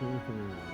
흠흠.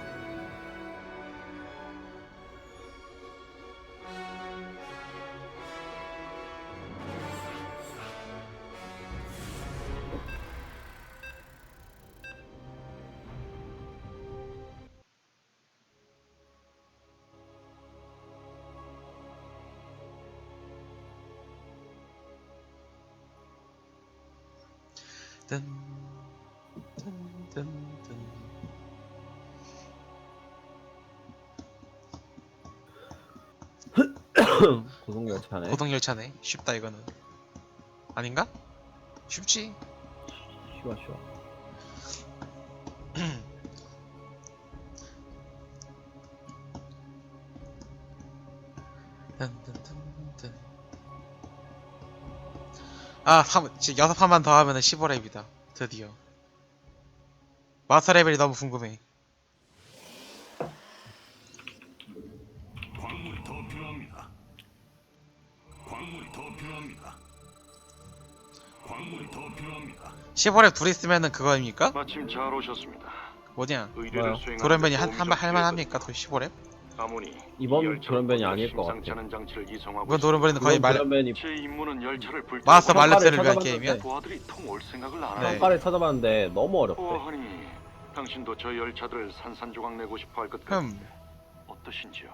고속열차네. 고속열차네. 쉽다 이거는. 아닌가? 쉽지. 쉬워 쉬워. 아, 3, 지금 여섯 판만 더 하면 은 15렙이다. 드디어. 마스터 레벨이 너무 궁금해. 시벌에 둘 있으면은 그거입니까? 마침 잘 오셨습니다. 뭐냐? 도련변이 한한발 할만합니까? 도 10월에? 가문이 이번 도련변이 아닐 것 같아. 심상찮은 장치를 이성하고 이건 도련변이 거의 말 도련변이 제 임무는 열차를 불. 마스 한 말레트를 위한 게임이야. 부하들이 통올 생각을 안 네. 한발에 찾아봤는데 너무 어렵대. 보아하니 당신도 저 열차들을 산산조각 내고 싶어 할 것 같은데 어떠신지요?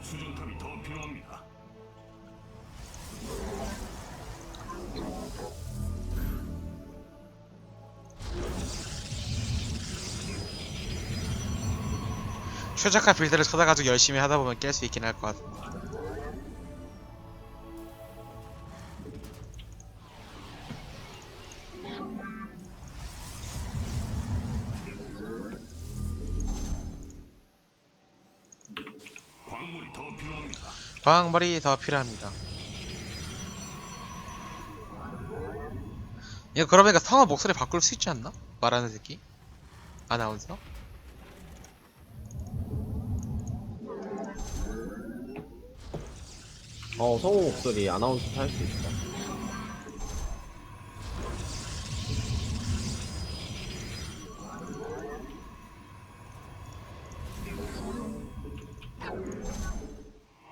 수정탑이 더 필요합니다. 최적화 빌드를 찾아가지고 열심히 하다 보면 깰 수 있긴 할 것 같은데. 광물이 더 필요합니다. 이거 그러니까 성우 목소리 바꿀 수 있지 않나? 말하는 새끼? 아나운서? 어 성우 목소리 아나운서 할수 있어.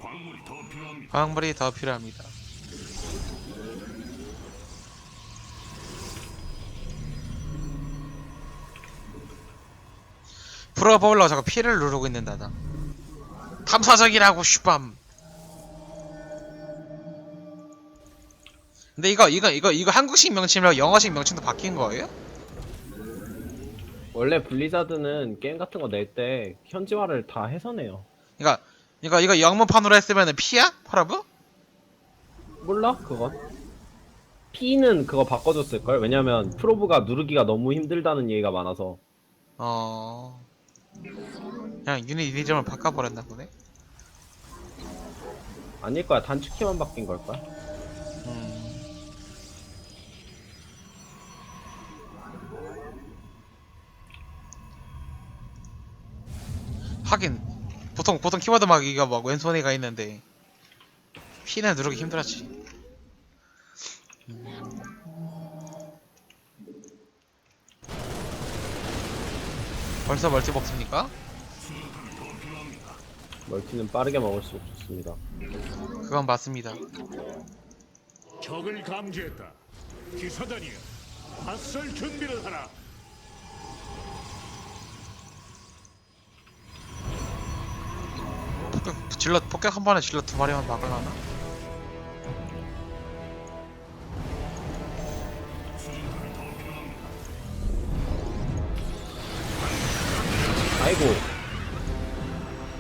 광물이 더 필요합니다. 광물이 더 필요합니다. 풀어보려고 자꾸 피를 누르고 있는다 나. 탐사적이라고 슈밤. 근데 이거 이거 이거 이거 한국식 명칭이랑 영어식 명칭도 바뀐 거예요? 원래 블리자드는 게임 같은 거 낼 때 현지화를 다 해서 내요. 그러니까 이거 이거 영문판으로 했으면은 피야? 퍼러브? 몰라 그건. P는 그거 바꿔줬을 걸. 왜냐면 프로브가 누르기가 너무 힘들다는 얘기가 많아서. 어. 그냥 유닛 이름을 바꿔버렸나 보네. 아닐 거야. 단축키만 바뀐 걸 거야. 하긴 보통 보통 키워드 막 이거 막 왼손에 가 있는데 P는 누르기 힘들었지. 음. 벌써 멀티 먹습니까? 멀티는 빠르게 먹을수록 좋습니다. 그건 맞습니다. 적을 감지했다. 기사단이여, 맞설 준비를 하라. 폭격, 질러 폭격 한 번에 질러 두 마리만 막으려나? 아이고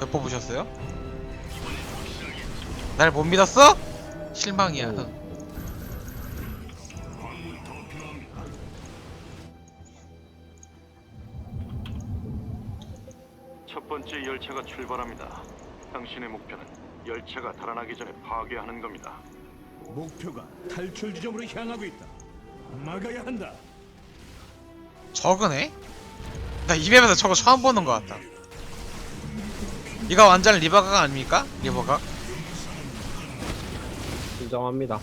왜 뽑으셨어요? 날 못 믿었어? 실망이야. 오. 흥. 첫 번째 열차가 출발합니다. 당신의 목표는 열차가 달아나기 전에 파괴하는 겁니다. 목표가 탈출 지점으로 향하고 있다. 막아야 한다. 저그네? 나 이 맵에서 저거 처음 보는 것 같다. 이거 완전 리버가 아닙니까? 리버가? 인정합니다.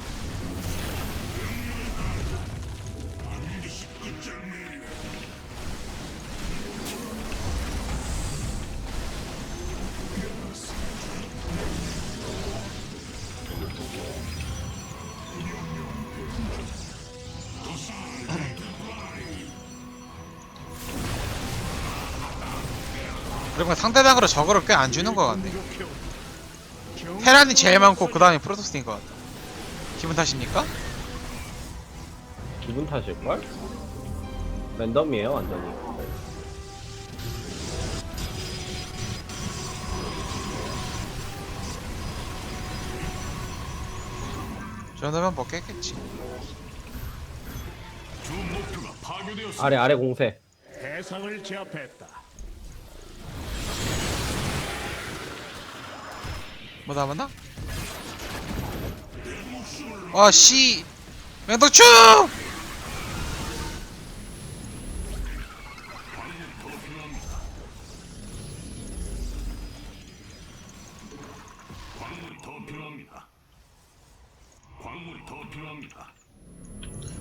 그리고 상대방으로 저거를 꽤 안 주는 것 같네 테란이 제일 많고 그 다음에 프로토스인 것 같다 기분 탓입니까? 기분 탓일걸? 랜덤이에요 완전히 저 정도면 먹겠겠지 주 목표가 파괴되었습니다. 아래 아래 공세 대상을 제압했다. 뭐 남았나? 아씨 맹독충!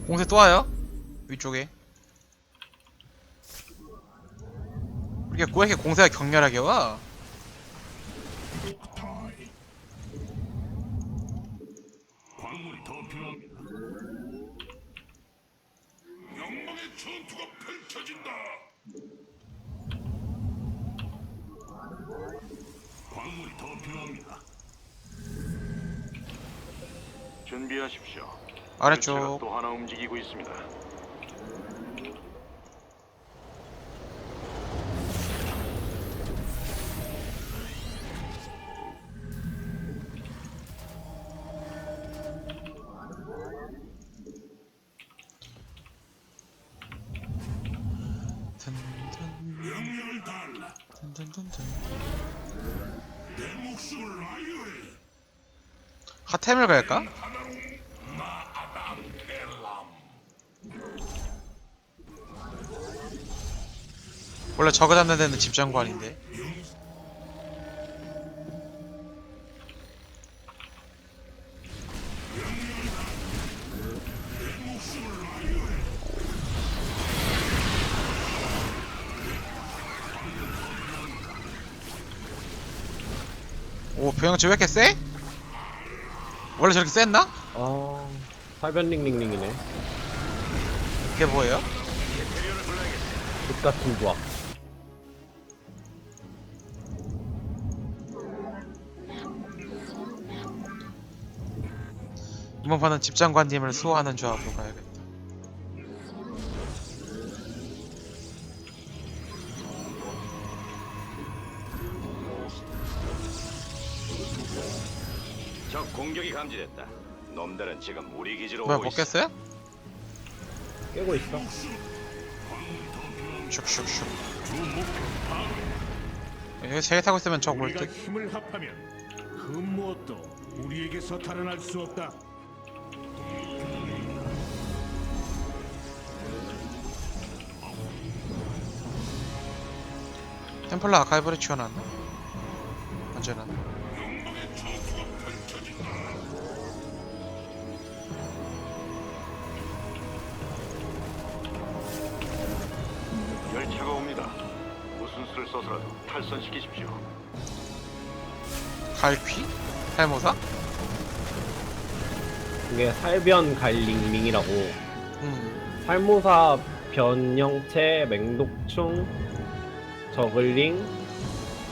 공세 또 와요? 위쪽에 이게 왜 이렇게 공세가 격렬하게 와? 광물이 더 필요합니다. 영광의 전투가 펼쳐진다. 광물이 더 필요합니다. 준비하십시오. 아래쪽 또 하나 움직이고 있습니다. 템을 갈까? 원래 저거 잡는 데는 집장관인데 오 병영치 왜 이렇게 세? 원래 저렇게 셌나? 아 살변링링링이네 그게 뭐예요? 똑같은 조합 이번 판은 집장관님을 수호하는 조합으로 가야겠다. 감지됐다. 놈들은 지금 우리 기지로 뭐야 오고 있어. 먹겠어요? 깨고 있어 슉슉슉. 여기 세개 타고 있으면 적 우리가 힘을 합하면 그 무엇도 우리에게서 탈환할 수 없다. 템플러 아카이브를 치워놨나? 언제나 써서라도 탈선시키십시오. 갈퀴? 탈모사? 이게 살변 갈링링이라고 음 살모사 변형체 맹독충 저글링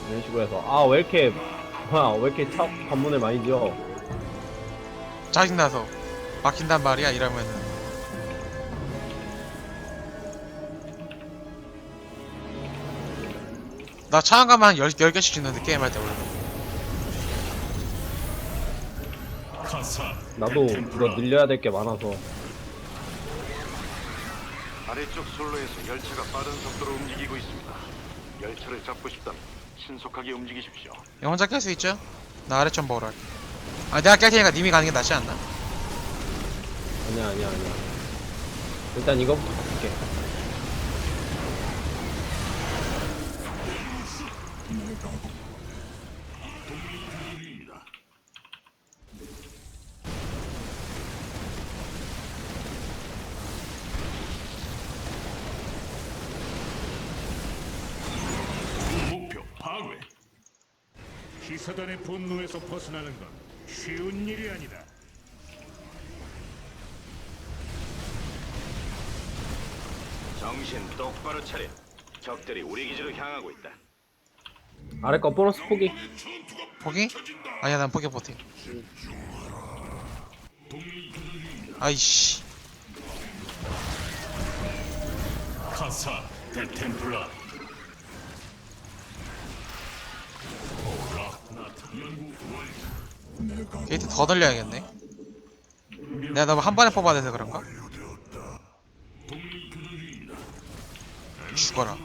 이런 식으로 해서 아 왜 이렇게 뭐야 왜 이렇게 차 관문을 많이 지어 짜증나서 막힌단 말이야 이러면은 나 차한가만 한 10, 10개씩 짓는데 게임할 때 원래. 나도 이거 늘려야 될 게 많아서 아래쪽 선로에서 열차가 빠른 속도로 움직이고 있습니다. 열차를 잡고 싶다면 신속하게 움직이십시오. 이거 혼자 깰 수 있죠? 나 아래 좀 먹으러 갈게 아 내가 깰 테니까 님이 가는 게 낫지 않나? 아니야 아니야 아니야 일단 이거부터 바꿀게 주 목표 파괴. 기사단의 분노에서 벗어나는 건 쉬운 일이 아니다. 정신 똑바로 차려. 적들이 우리 기지로 향하고 있다. 아래 거 보너스 포기. 포기? 아니야 난 포기 못해 아이씨 카사 데템플라 게이트 더 늘려야겠네 내가 너무 한 번에 뽑아야 돼서 그런가? 죽어라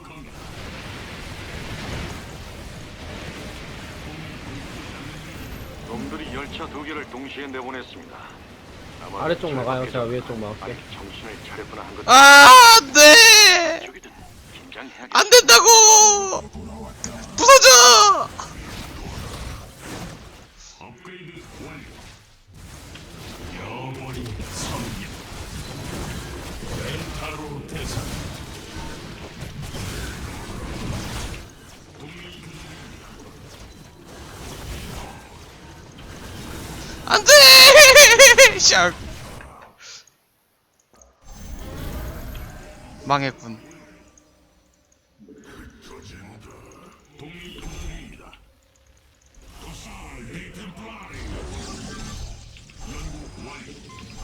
놈들이 열차 두 개를 동시에 내보냈습니다. 아마 아래쪽 막아요. 제가 위에 쪽 막을게. 아직 정신을 차렸구나 한 것. 아 안돼 저기든 긴장해야겠. 안 된다고 샥 망했군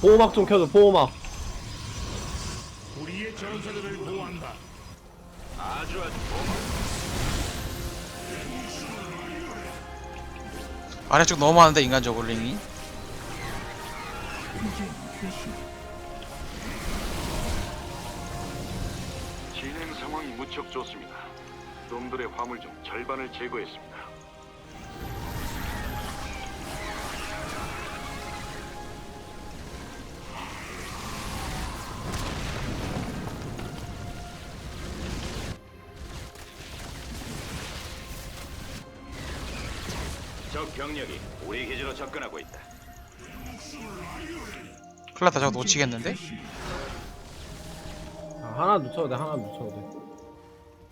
보호막 좀 켜줘. 보호막. 우리의 전사들을 보호한다 아주 아주 아래쪽 너무 많은데 인간적으로 링이 진행 상황이 무척 좋습니다. 놈들의 화물 중 절반을 제거했습니다. 적 병력이 우리 기지로 접근하고 있다. 큰일 났다 저거 놓치겠는데? 아, 하나 놓쳐도 돼. 하나 놓쳐도 돼.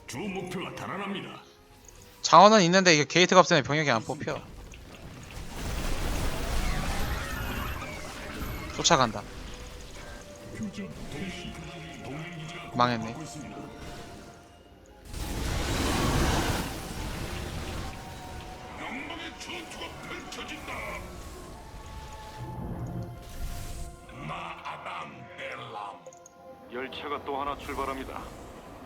주 목표가 달아납니다 자원은 있는데 이게 게이트가 없으면 병력이 안 뽑혀 쫓아간다 망했네 열차가 또 하나 출발합니다.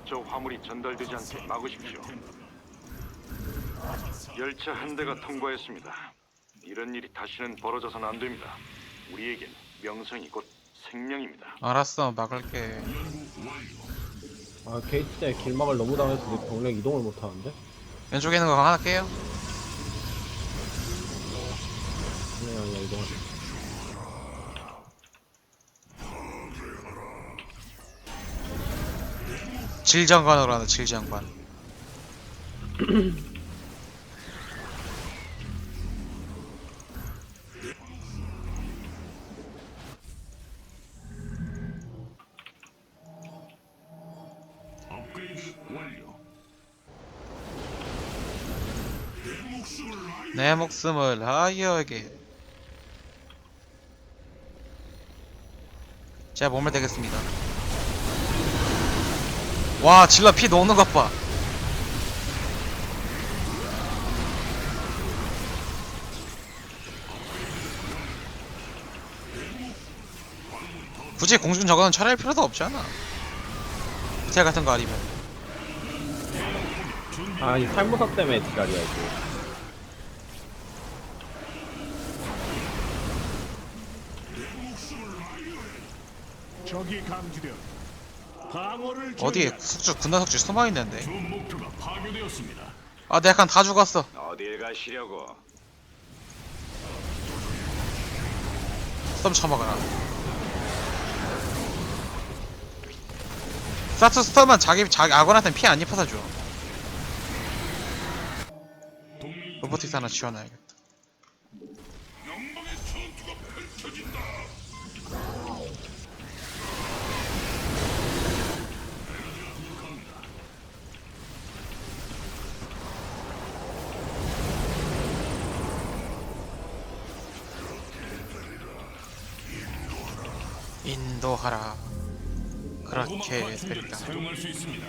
저 화물이 전달되지 않게 막으십시오. 열차 한 대가 통과했습니다. 이런 일이 다시는 벌어져서는 안 됩니다. 우리에겐 명성이 곧 생명입니다. 알았어 막을게 아 게이트 때문에 길막을 너무 당해서 내 병력 이동을 못 하는데. 왼쪽에 있는 거 하나 깨요 아니야 아니야 이동. 질장관으로 하는 질장관. 내 목숨을 하이어에게. 제가 몸을 대겠습니다 와 질러 피 녹는 것 봐 굳이 공중 저거는 처리할 필요도 없잖아. 호텔 같은 거 아니면. 아이 살모사 때문에 지랄이야 이거. 적이 감지되었다. 방 어디에. 숙주 군단 숙주 숨어 있는데. 목표가 파괴되었습니다. 아 내가 약간 다 죽었어. 어딜 가시려고? 스톰 쳐먹어라. 사투 스톰은 자기 자기 아군한테는 피해 안 입혀서 줘 로보틱스 하나 지원해야겠다 인도하라. 그렇게 됩니다. 사용할 수 있습니다.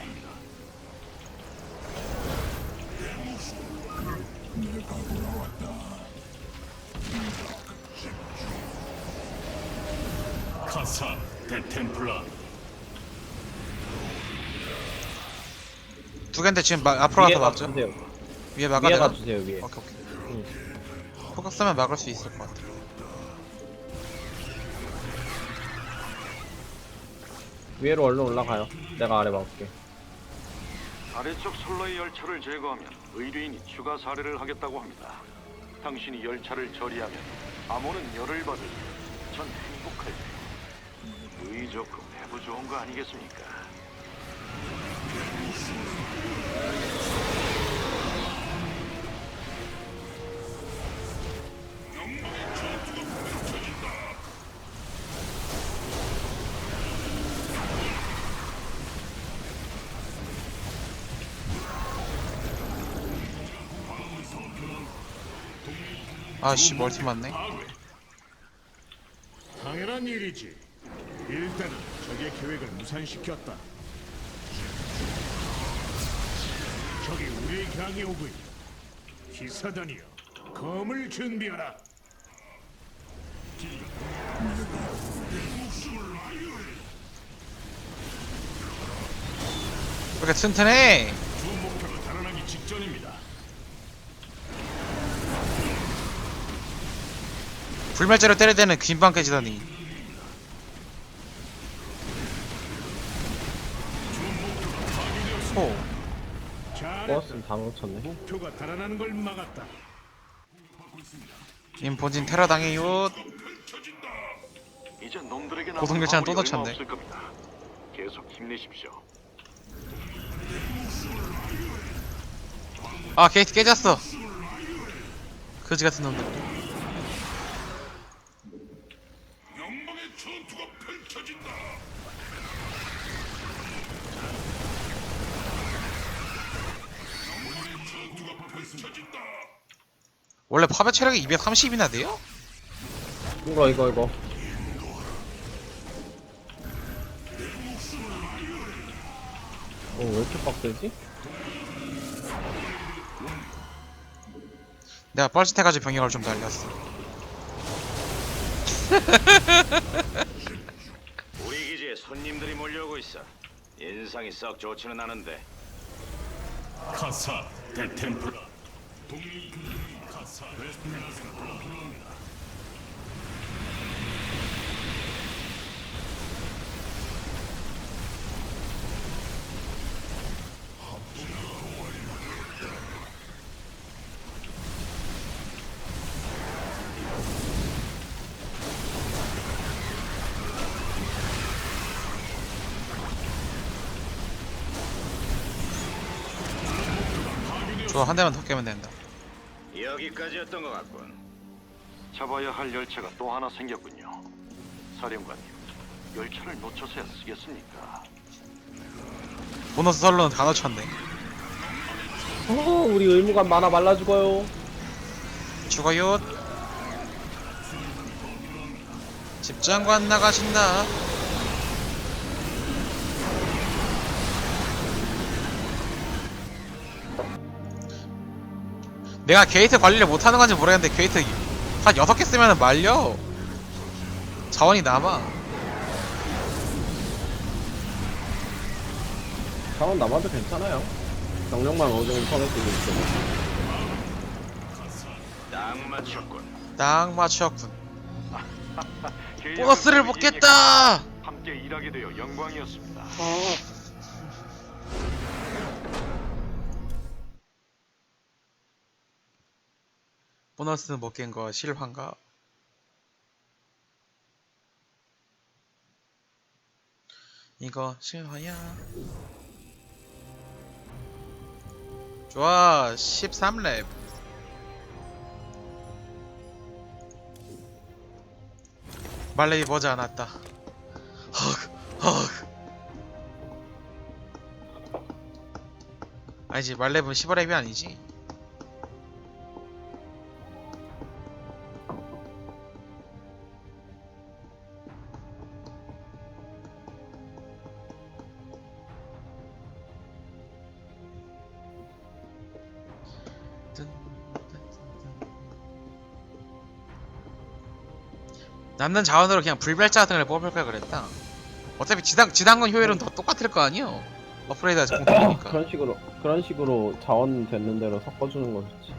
카사 데템플라. 두 개인데 지금 마, 앞으로 가서 위에 막죠? 위에 막아 위에 내가? 가주세요 위에. 오케이 오케이. 포각 쓰면 막을 수 있을 것 같아 위로 얼른 올라가요. 내가 아래 막을게. 아래쪽 선로의 열차를 제거하면 의뢰인이 추가 사례를 하겠다고 합니다. 당신이 열차를 처리하면 암호는 열을 받을 전 행복할 때. 의 좋고 배부 좋은 거 아니겠습니까? 아씨 멀티 맞네. 당연한 일이지. 일단은 적의 계획을 무산시켰다. 적이 우리를 향해 오고 있다. 기사단이여 검을 준비하라. 왜 이렇게 튼튼해! 주 목표가 달아나기 직전입니다 불멸자로 때릴 때는 긴방 깨지더니 호 버스는 다 놓쳤네. 목표가 달아나는 걸 막았다 님 본진 테러 당해요 이제 놈들에게 고속열차는 또 놓쳤네. 없을 겁니다. 계속 힘내십시오. 아 게이트 깨졌어 그지 같은 놈들 원래 파괴 체력이 230이나 돼요? 이거 이거 이거. 어, 왜 이렇게 빡세지? 내가 뻘짓해가지고 병력을 좀 날렸어 우리 기지에 손님들이 몰려오고 있어. 인상이 썩 좋지는 않은데 카사 데템플 좋아 한 대만 더 깨면 된다 여기까지였던 것 같군. 잡아야 할 열차가 또 하나 생겼군요. 사령관님, 열차를 놓쳐서야 쓰겠습니까? 보너스 설로는 다 넣쳤네 어, 우리 의무관 많아 말라 죽어요. 죽어요 집장관 나가신다 내가 게이트 관리를 못하는 건지 모르겠는데 게이트 한 6개 쓰면 말려 자원이 남아 자원 남아도 괜찮아요. 경력만 어느 정도 쓰고 있으면. 딱 맞췄군. 딱 맞췄군 보너스를 먹겠다 함께 일하게 되어 영광이었습니다. 보너스 못 깬 거 실화인가? 이거 실화야 좋아 13렙 말레이 머지 않았다 헉 헉. 아니지 말렙은 15렙이 아니지 남는 자원으로 그냥 불멸자 등을 뽑을 걸 그랬다. 어차피 지당 지당근 효율은 더 똑같을 거 아니요. 업그레이드가 공통이니까. 그런 식으로 그런 식으로 자원 되는 대로 섞어주는 거 좋지.